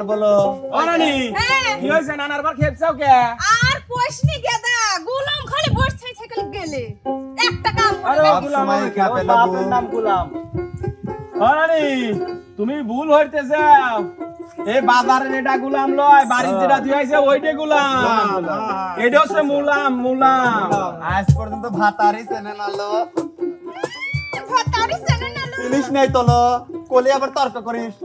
আমি না কর বলো। ও হ্যাঁ। কি হয়েছে? নানার বার খেপছাও কে? আর কোশনি গেদা গুলাম খালি বসে ছাই ছাইকেল গেলে। একটা কাম আরে গুলাম আমার খ্যাপে ওর লাগবো। বাপের নাম গুলাম। ও তুমি ভুল হইতে যাও এই বাজারের এটা গুলাম লয় বাড়ির যেটা দিয়েছে ওইটা গুলাম। এটা হচ্ছে মুলাম মুলাম। আজ পর্যন্ত ভাতারই চেনে না লো। ভাতারি চেনে না লো। জিনিস নেই তো লো। কলি আবার তর্ক করিস।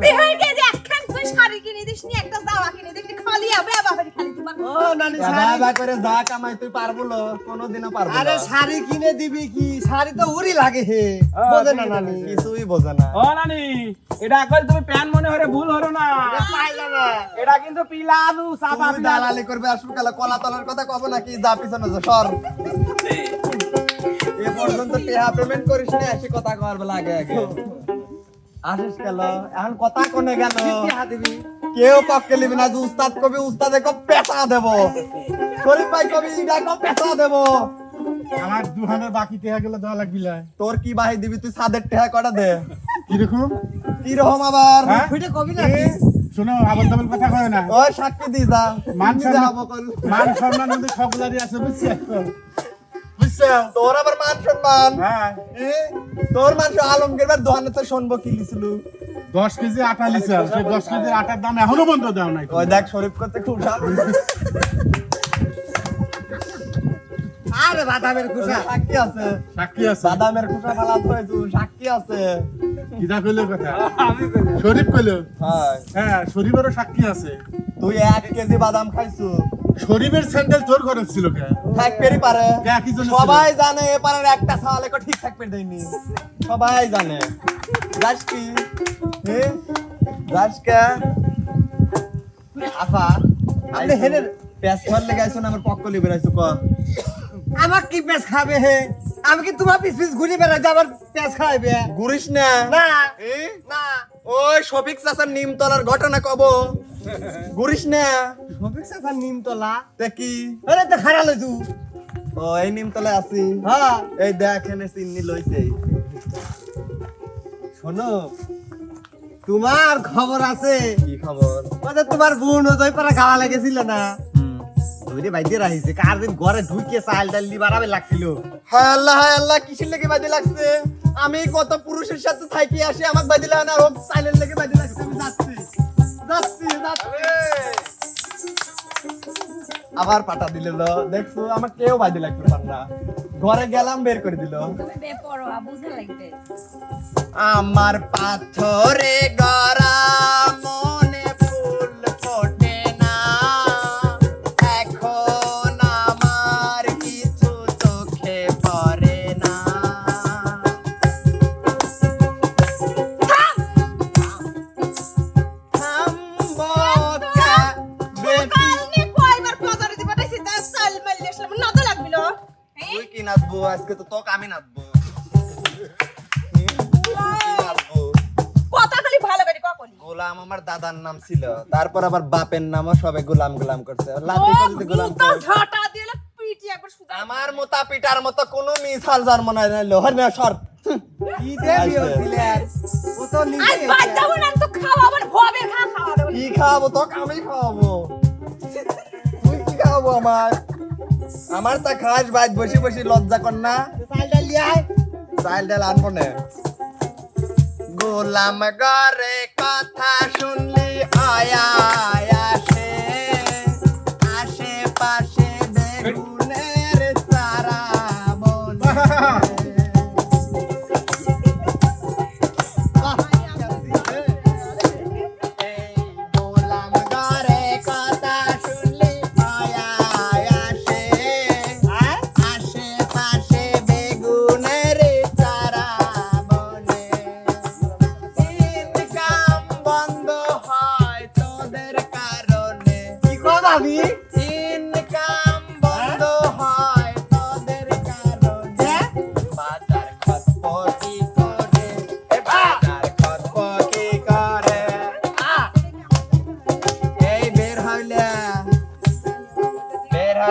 বিহার যে একখান তুই শাড়ি কিনে দিস নি একটা জামা কিনে দিস নি খালি আবে আবার খালি তোমার ও নানি দাদা করে যা কামাই তুই পারব লো কোনোদিনও পারব আরে শাড়ি কিনে দিবি কি? শাড়ি তো উড়ি লাগে হে। বোঝে না নানি? কিছুই বোঝে না। ও নানি এটা করে তুমি প্যান মনে হরে ভুল হরো না। এটা কিন্তু সাপা তুই দালালি করবে আসুন কালা কলা তলার কথা কব নাকি? যা পিছনে যা সর। এ পর্যন্ত টেহা পেমেন্ট করিস না এসে কথা কর আগে। আসিস গেল এখন কথা কোনে গেল কেউ লিবি না যে উস্তাদ কবি উস্তাদে কব পেশা দেব শরীফ ভাই কবি ইডা কব পেশা দেব আমার দুহানের বাকি টেহা গেলে দেওয়া লাগবি তোর কি বাহি দিবি তুই সাদের টেহা কটা দে কীরকম কি রকম আবার হ্যাঁ? ফুটে কবি নাকি শোনো আবার ডাবল কথা কয় না ওই সাক্ষী দি যা মান সম্মান- মান সম্মান সবগুলারই আছে বুঝছি বুঝছ তোর আবার মান সম্মান? হ্যাঁ। তোর মানুষ আলমগীর বার দোকানে তো শুনব কি লিছিল দশ কেজি আটা লিছে সেই দশ কেজি আটার দাম এখনও বন্ধ নাই ওই দেখ শরীফ করতে খুব। আরে বাদামের সাক্ষী আছে। সাক্ষী আছে। বাদামের খুশা ফালা হয়েছে সাক্ষী আছে। কইলে কথা? শরীফ কইলো? হ্যাঁ। হ্যাঁ শরীফেরও সাক্ষী আছে। তুই এক কেজি বাদাম খাইছু। শরীফের স্যান্ডেল তোর ঘরে ছিল কে? পারে। সবাই জানে এ একটা সালে কো ঠিক দেয়নি। সবাই জানে। যাস কি? যাস কে? আফা আপনি হেনের পেঁচ খাওয়ার লেগে আইছো না? আমার পক্ক লিবে আইছো ক? আমার কি পেঁচ খাবে হে? আমি কি তোমার পিস পিস ঘুরে বেড়াই আবার পেঁচ খাইবে? গুরিস না? না? না। ওই শফিক চাচার নিমতলার ঘটনা কব। গুরিস না। সবিক সাথে নিমতলা। তে কি আরে তো খারাপ লইছু ও এই নিমতলায় আছি। হ্যাঁ। এই দেখ এনে চিন্নি লইছে। শোনো তোমার খবর আছে? কি খবর? ওদের তোমার বোন ওই পারা খাওয়া লেগেছিল না? ওই রে বাইতে রাখিছে কার দিন ঘরে ঢুকে চাল ডাল দি বাড়াবে লাগছিল? হায় আল্লাহ হায় আল্লাহ কিসের লেগে বাজে লাগছে? আমি কত পুরুষের সাথে থাকি আসি আমাকে বাজে লাগে না রোগ সাইলেন্ট লেগে বাজে লাগছে আমি যাচ্ছি। আবার পাটা দিল দেখছ আমার কেউ বাজে লাগতে পার না ঘরে গেলাম বের করে দিল। আমার পাথরে গড়া গোলাম আমার দাদার নাম ছিল তারপর আবার বাপের নামও সবে গোলাম গোলাম করছে। যদি গোলাম আমার মোতা পিটার মতো কোনো মিসাল জন্ম নাই নাইলো হর না সর। কি দেবি ও তো আজ নিজে না তো খাওয়াবার ভবে খা খাওয়া কি খাওয়াবো তোকে? আমি খাওয়াবো। তুই কি খাওয়াবো আমার আমার তা খাস বাইত বসে বসে লজ্জা কর না। চাইল ডাল আনব না। গোলাম গরে কথা শুনলি আয়া।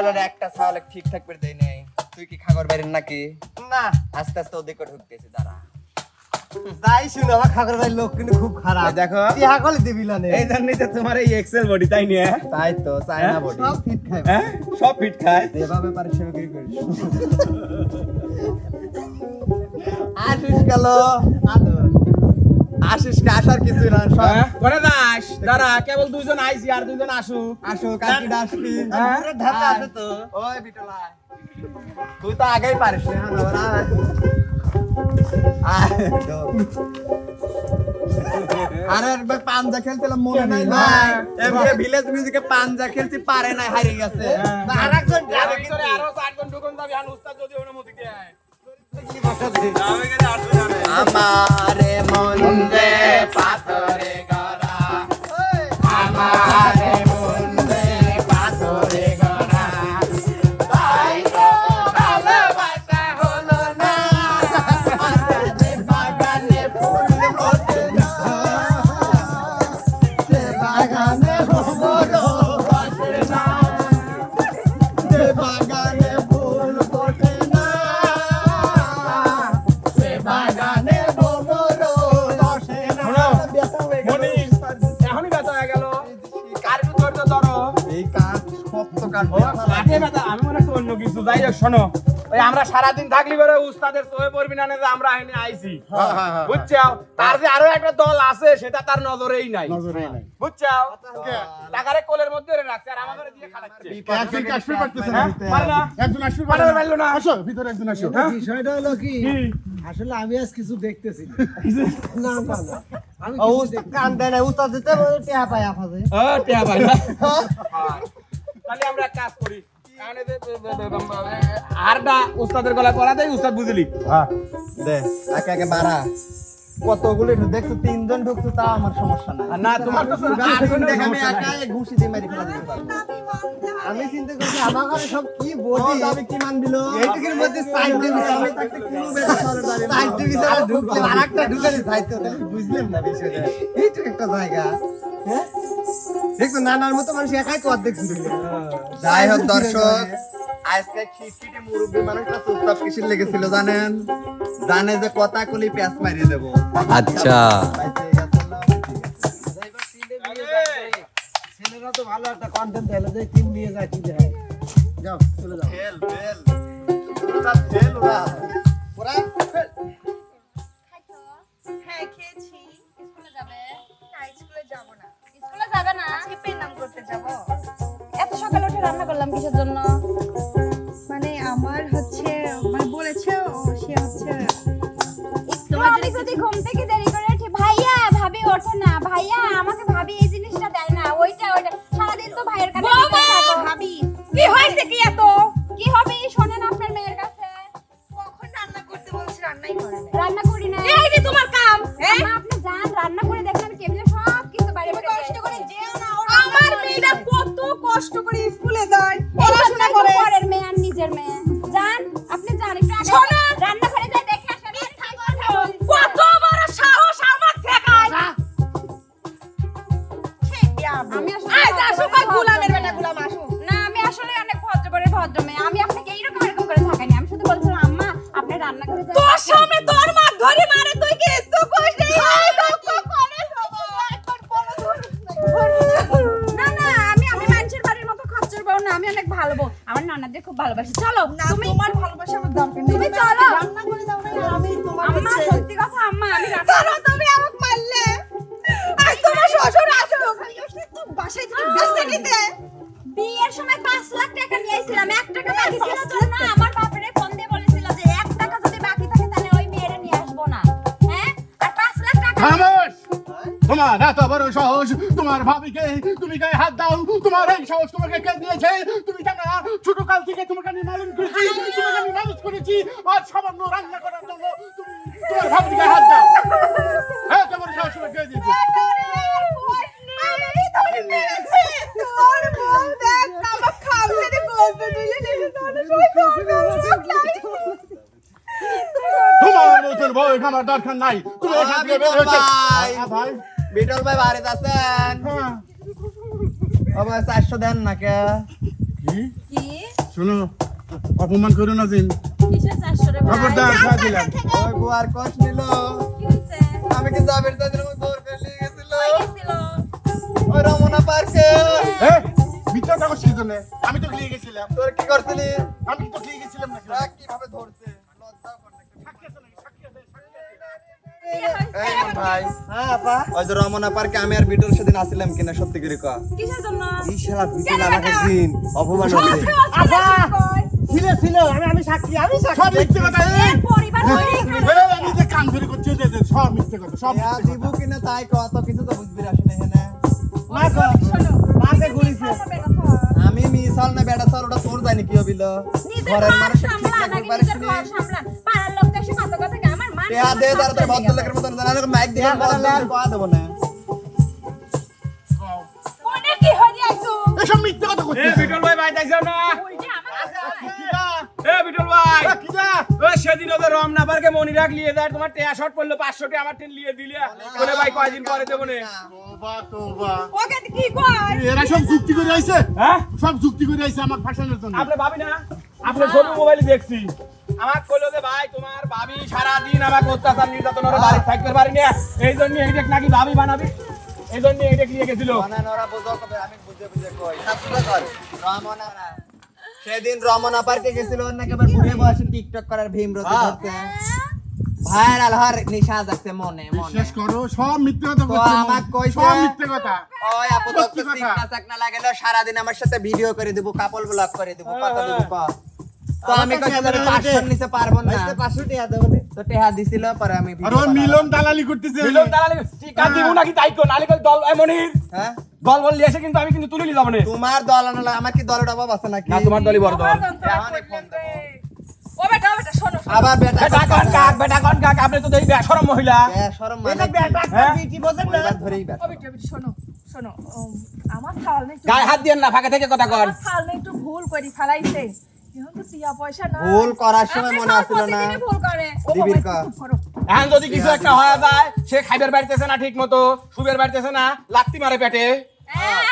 বের একটা সালে ঠিকঠাক করে দেয় নাই। তুই কি খাগর বাইরের নাকি? না। আস্তে আস্তে ওদিকে ঢুকতেছি দাঁড়া। তাই শুনো আমার খাগর ভাই লোক কিন্তু খুব খারাপ। দেখো। টিহা কলে দিবি না এই জন্যই তো তোমার এই এক্সেল বডি তাই নিয়ে তাই তো চায়না হ্যাঁ? বডি সব ফিট খাই হ্যাঁ? সব ফিট খায়। এভাবে পারিশ্রমিক করিস। আশিস গেল আশিসকে আসার কিছু না সব হ্যাঁ? করে দাস দাঁড়া কেবল দুইজন আইছি আর দুইজন আসুক। আসো কাকি হ্যাঁ? আছে তো। ওই বিটলা। তুই তো আগেই পারিস না। আরে একবার পাঞ্জা খেলছিলাম মনে নাই ভিলেজ মিউজিকে পাঞ্জা খেলছি পারে নাই হারিয়ে গেছে। আর একজন আর ভিতরে আরও চারজন ঢুকুন যাবি আর উস্তাদ যদি অনুমতি দেয়। আমারে মন্দে পাথরে গড়া। আমারে যাই হোক শোনো। ওই আমরা সারাদিন থাকলি করে উস্তাদের সোয়ে পড়বি না যে আমরা এখানে আইছি। বুঝছ তার যে আরও একটা দল আছে সেটা তার নজরেই নাই। নজরে নাই। বুঝছ টাকারে কোলের মধ্যে রাখছে আর আমাদের দিয়ে খাটাচ্ছে। একজন কি পারতেছে না? হ্যাঁ? পারে না? একজন আসতে পারে পারে না, পারল না। আসো ভিতরে একজন আসো। বিষয়টা হলো কি? কি? আসলে আমি আজ কিছু দেখতেছি না। না না না। আমি ও কিছু উস্তাদ কান দেয় না উস্তাদ দিতে টিহা পাই আফাজে ও, টেয়া না। তাহলে আমরা এক কাজ করি এখানে যে- যে- যে- যে- হারটা উস্তাদের গলায় পরা দেয় উস্তাদ বুঝলি? দে একে একে বাড়া। কতগুলি দেখছ তিনজন ঢুকছো তাও আমার সমস্যা নাই। না তোমার তো আর কোনো দেখ আমি একাই ঘুষি দিয়ে মেরে ফেলা দিতে পারব। আমি চিন্তা করছি আমার ঘরে সব কি বডি দাবি কি মান দিল এইটুকুর মধ্যে সাইড দিয়ে আমি থাকতে কোনো বেটা সরে সাইড দিয়ে ভিতরে ঢুকলে আরেকটা ঢুকে যাইতো তাহলে বুঝলাম না বিষয়টা। এইটুকু একটা জায়গা। হ্যাঁ? দেখো নানার মতো মানুষ একাই তো অর্ধেক ঘুরে যাই হোক দর্শক আজকে খিটখিটে মুরব্বী মানুষটা চুপচাপ কিসের লেগেছিল জানেন? জানে যে কথা কলি প্যাঁচ মারিয়ে দেবো। আচ্ছা। ছেলেরা তো ভালো একটা কন্টেন্ট দিলে যে টিম নিয়ে যায় কি রান্না ভালো বউ। আমার নানাদের খুব ভালোবাসি। চলো তুমি তোমার ভালোবাসা আমার দরকার নেই। তুমি চলো। রান্না করে দাও না আমি তোমার আম্মা সত্যি কথা আম্মা আমি রান্না তুমি আমাকে মারলে। আজ তোমার শ্বশুর আসুক তুই বাসায় থেকে বেঁচে নিতে বিয়ের সময় পাঁচ লাখ টাকা নিয়েছিলাম। এক টাকা বাকি ছিল তো না। আমার বাপরে ফোন দিয়ে বলেছিল যে এক টাকা যদি বাকি থাকে তাহলে ওই মেয়েরে নিয়ে আসব না। হ্যাঁ? আর পাঁচ লাখ টাকা তোমার এত বড় সাহস তোমার ভাবিকে তুমি গায়ে হাত দাও তোমার এই সাহস তোমাকে কে দিয়েছে? তুমি জানো না ছোট কাল থেকে তোমাকে আমি মালুম করেছি তোমাকে আমি মানুষ করেছি আর সামান্য রান্না করার জন্য তুমি তোমার ভাবির গায়ে হাত দাও। হ্যাঁ তোমার সাহস তোমাকে কে দিয়েছে? তোমার মতন বউ আমার দরকার নাই। তুমি এখান থেকে বের ভাই হ্যাঁ, ভাই। বিটল ভাই বাড়িতে আছেন? হ্যাঁ। ও ভাই চারশো দেন না কে? কি? কি শোনো অপমান করো না দিন খবরদার খাওয়া দিলাম। ওই বুয়ার কষ নিল। আমি কি জাবের দাদের দৌড় করে গেছিল। ওই রমনা পার্কে। মিথ্যা কথা করছিস আমি তো লিয়ে গেছিলাম। তোর কি করছিলি? আমি তো লিয়ে গেছিলাম নাকি? ওরা কীভাবে ধরছে। এই মন ভাই। হ্যাঁ আপা। ওই যে রমনা পার্কে আমি আর বিটল সেদিন আসছিলাম কিনা সত্যি করে কয়া। কিসের জন্য? এই শালা বিটল আমাকে দিন অপমান হচ্ছে আপা ছিল ছিল আমি আমি সাক্ষী আমি সব মিথ্যে কথা এর পরিবার আমি যে কান ধরে করছি যে, যে, সব মিথ্যে কথা সব মিথ্যে দিব কিনা তাই কয়া কিছু তো বুঝবি আসলে এখানে। মা গো মাকে গুলিছে আমি মিসাল না বেটা স্যার ওটা তোর জানি কি হবিল। ঘরের ঘর মানুষের ঠিক রাখতে পারিস নি। পাড়ার লোক এসে কত কথা কে আমার দে তার তোর ভদ্রলোকের মতন জানা মাইক দিয়ে বলা কয়া দেবো না। কোনে কি হয়ে যাইছো এসব মিথ্যে কথা এ বিটল ভাই ভাই তাইছো না? উল্টে আমার কিরা? এ বিটল ভাই। এ, কিরা? ওই সেদিন ওদের রমনা পার্কে মনি রাখ লিয়ে দেয় তোমার টেয়া শট পড়ল পাঁচশো টি আমার টেন লিয়ে দিলে। বলে ভাই কয়দিন পরে দেবো নে? তোবা, তোবা। ওকে কি কয়? এরা সব যুক্তি করে আইছে? হ্যাঁ? সব যুক্তি করে আইছে আমার ফাঁসানোর জন্য। আপনি ভাবি না? আপনার ছবি মোবাইলে দেখছি। আমার কইলো যে ভাই তোমার ভাবি সারা দিন আমাকে অত্যাচার নির্যাতন ওরা বাড়ি থাকতে পারি না। এই জন্য এইটা নাকি ভাবি বানাবি। এই জন্য এইটা নিয়ে গেছিল। আমি বুঝে বুঝে কই। সাবস্ক্রাইব কর রমনা। সেদিন রমনা পার্কে গেছিল ওর নাকি আবার ঘুরে বসে টিকটক করার ভীম রতে ধরতে। ভাইরাল হওয়ার নিশা যাচ্ছে মনে মনে। বিশ্বাস করো সব মিথ্যে কথা তো করছে আমাক কইছে- সব মিথ্যে কথা। ওই আপু তো সত্যি কথা। সিকনা সাকনা লাগালে সারাদিন আমার সাথে ভিডিও করে দিব কাপল ব্লগ করে দিব কত দিব ক তো আমি কইছি আমি পাঁচশোর নিচে পারব না। টাকা দেবো তো টেহা দিছিল পরে আমি আর মিলন দালালি করতেছে মিলন দালালি টিকা দিব নাকি তাই কো নালে দল এ হ্যাঁ। দল বল এসে কিন্তু আমি কিন্তু তুলে নিয়ে তোমার দল আনলা আমার কি দলের অভাব আছে নাকি? না তোমার দলই বড় দল। ফোন দেবো। ও বেটা ও বেটা শোনো শোনো। আবার বেটা বেটা কাক বেটা কন কাক? আপনি তো দেখি বেশরম মহিলা। এ, মানে বেটা? বিটি বোঝেন না। ধরেই বেটা। ও বেটা বেটা শোনো শোনো আমার খাল না একটু গায়ে হাত দিয়েন না ফাঁকে থেকে কথা কর আমার খাল না একটু ভুল করি ফেলাইছে। ভুল করার সময় মনে আসছিল না। কা। এখন যদি কিছু একটা হয়ে যায় সে খাইবার বাড়িতেছে না ঠিক মতো সুবের বাড়িতেছে না লাত্তি মারে পেটে। হ্যাঁ?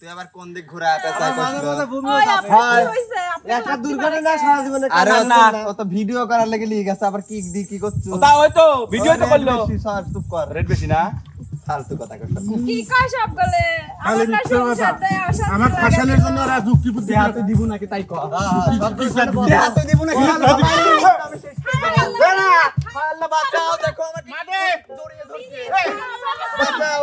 তুই আবার কোন দিক ঘুরে পেঁচায় মাঝে করছিল মাঝে ভূমি ওই, চাপে। আপনার কি একটা দুর্ঘটনা সারা জীবনে আরে না। না। ও তো ভিডিও করার লেগে লিয়ে গেছে আবার কিক দি কি করছ? তা ওই তো ভিডিও তো করল। চুপ কর। রেট বেশি না? ফালতু কথা করছ কি কয় সব বলে খালি আমার জন্য ওরা যুক্তি বুদ্ধি দিব। নাকি তাই দিব নাকি। আল্লাহ। বাঁচাও দেখো ধরছে। বাঁচাও।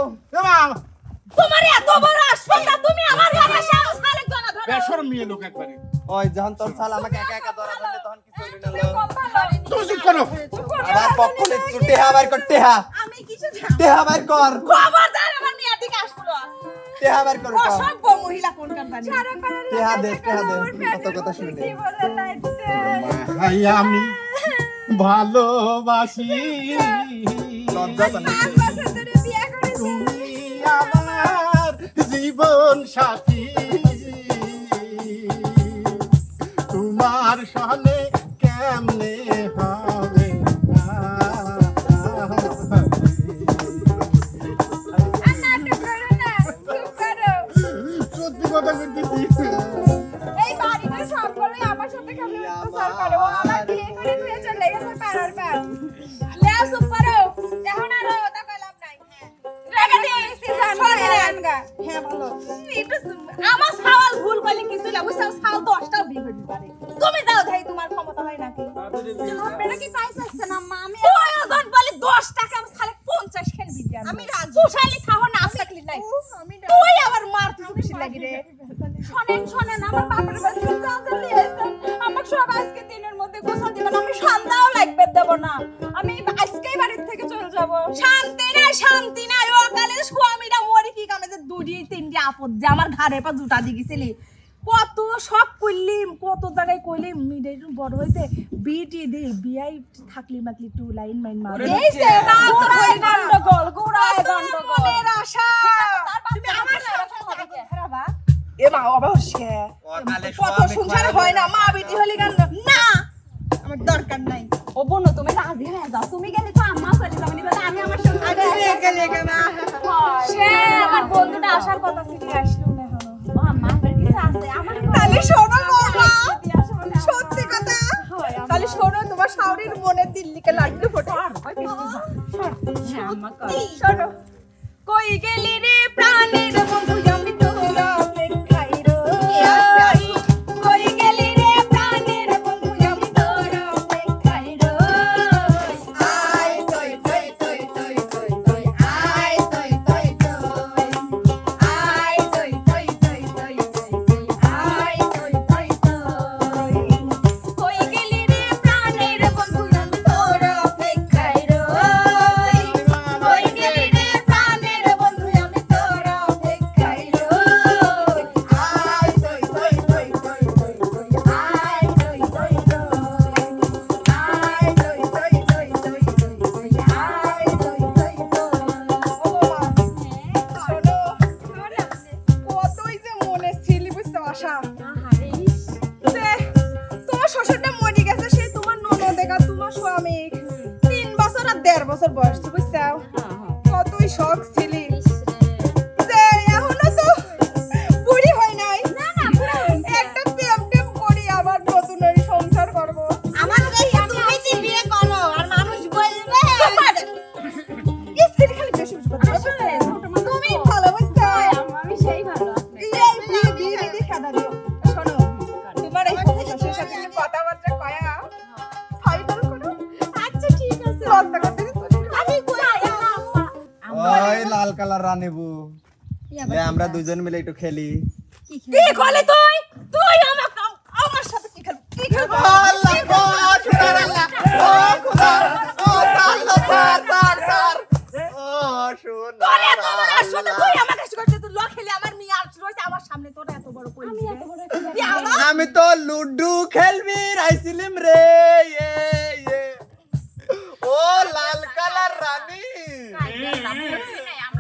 তোমার এত বড় আসপনা তুমি আমার ঘরে সাহস খালে জনা ধরো। বেশরম মেয়ে লোক একবারে। ওই যখন তোর শাল আমাকে একা একা ধরা ধরলে তখন কি চলি না তুমি চুপ করো। আবার টেহা টেহা বাইর কর। খবরদার আমার। বাইর কর কর। অসভ্য মহিলা কোনখান জানি টেহা দে টেহা দে কত কথা শুনে আমি ভালোবাসি। তুমি আমার জীবন সাথী। তোমার সহনে আমার সাথে কেমন অত্যাচার করে ও আমার বিয়ে করে দিয়ে চলে গেছে পাড়ার পাড় লেও চুপ করো এখন আর ওটা কইলাম নাই রেখে দিয়ে এসেছি সরে যান গা হ্যাঁ ভালো একটু চুপ- আমার সাওয়াল ভুল করলে কিছু না বুঝছ সাওয়াল দশটাও বিয়ে করতে পারে তুমি দাও ভাই তোমার ক্ষমতা হয় নাকি আপনারা কি পাইছ আসছেন আম্মা কামে তিনটি আপদ যে আমার ঘাড়ে পা জুতা দি গেছিলি কত সব কইলিম কত জায়গায় কইলিম মিডে বড় হইছে বিটি দে বিয়াই থাকলি মাতলি টু লাইন মাইন মার এইছে না গোড়ায় গন্ডগোল গোড়ায় গন্ডগোল মনের আশা তুমি আমার সাথে হবে কে হারাবা এ মা অবশ্যই কত সংসার হয় না মা বেটি হলে কেন না আমার দরকার নাই। ও বোনো তুমি রাজি হয়ে যাও। তুমি গেলে তো আম্মা চলে যাবে না আমি আমার সঙ্গে গেলে সে আমার বন্ধুটা আসার কথা ছিল আসলো না আম্মা কিছু আছে আমার তাহলে শোনো সত্যি কথা। তাহলে শোনো তোমার শাওরির মনে দিল্লিকে লাগল হ্যাঁ, ফটো কই গেলি রে প্রাণের বন্ধু আমার রানিবু আমরা দুজন মিলে একটু খেলি। কি খেলি তুই? তুই খেলি আমার আমার সামনে আমি তো লুডু খেলবি রাইসিলিম রে ইয়ে ও লাল কালার রানী।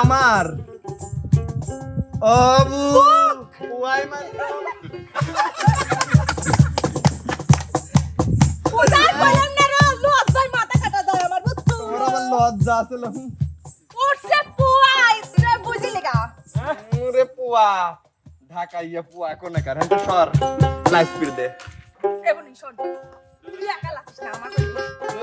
আমার। অবু ওয়াই ওদার না রে? লজ্জায় মাথা কাটা দাও আমার বুঝছ? লজ্জা আছে লম ওরসে পুয়া ইসরে বুঝি ওরে পুয়া পুয়া কোনে কার? হ্যাঁ সর লাইফ স্পিড দে। এবনি তুই একা আমার তুই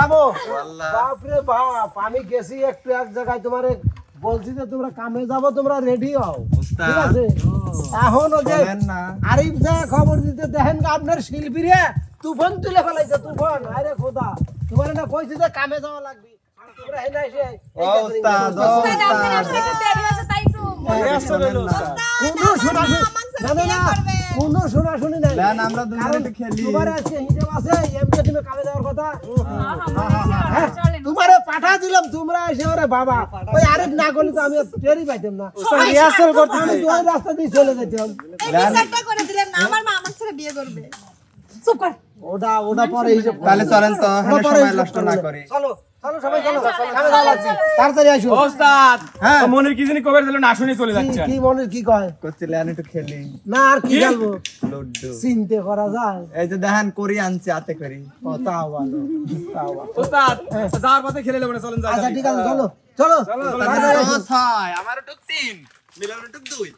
কামো বাপরে বাপ আমি গেছি একটু এক জায়গায় তোমার বলছি যে তোমরা কামে যাব তোমরা রেডি হও। ঠিক আছে? এখন যে আরিফ যা খবর দিতে দেখেন আপনার শিল্পীরা তুফান তুলে ফেলাইছে তুফান। আরে খোদা তোমার না কইছি যে কামে যাওয়া লাগবে। তোমরা হেনা এসে না না না শোনা শুনি নাই। না আমরা দুজনে একটু খেলি। তোমার আছে হিসাব আছে এমপি তুমি কালে যাওয়ার কথা। হ্যাঁ, তোমারে পাঠা দিলাম তোমরা এসে ওরে বাবা। ওই আরিফ না করলে তো আমি ফেরি পাইতাম না। রিহার্সাল করতে আমি ওই রাস্তা দিয়ে চলে যেতাম এই বিচারটা করে দিলেন না আমার মা আমার ছেলে বিয়ে করবে। চুপ কর। ওটা ওটা পরে। তাহলে চলেন তো সময় নষ্ট না করি। চলো চলো সবাই চলো কামে যাওয়া লাগছে তাড়াতাড়ি আসো। ওস্তাদ হ্যাঁ। তো কি জানি কবে না শুনে চলে কি- কি মনের কি কয়? করছি লেন একটু খেলি। না আর কি খেলব? লুড্ডু চিনতে করা যায়। এই যে দেখেন করি আনছি হাতে করি। ও তাও ভালো তাও ভালো ওস্তাদ যাওয়ার পথে খেলে চলেন যাই আচ্ছা ঠিক আছে চলো চলো তাড়াতাড়ি আমার টুক তিন মিলন টুক দুই।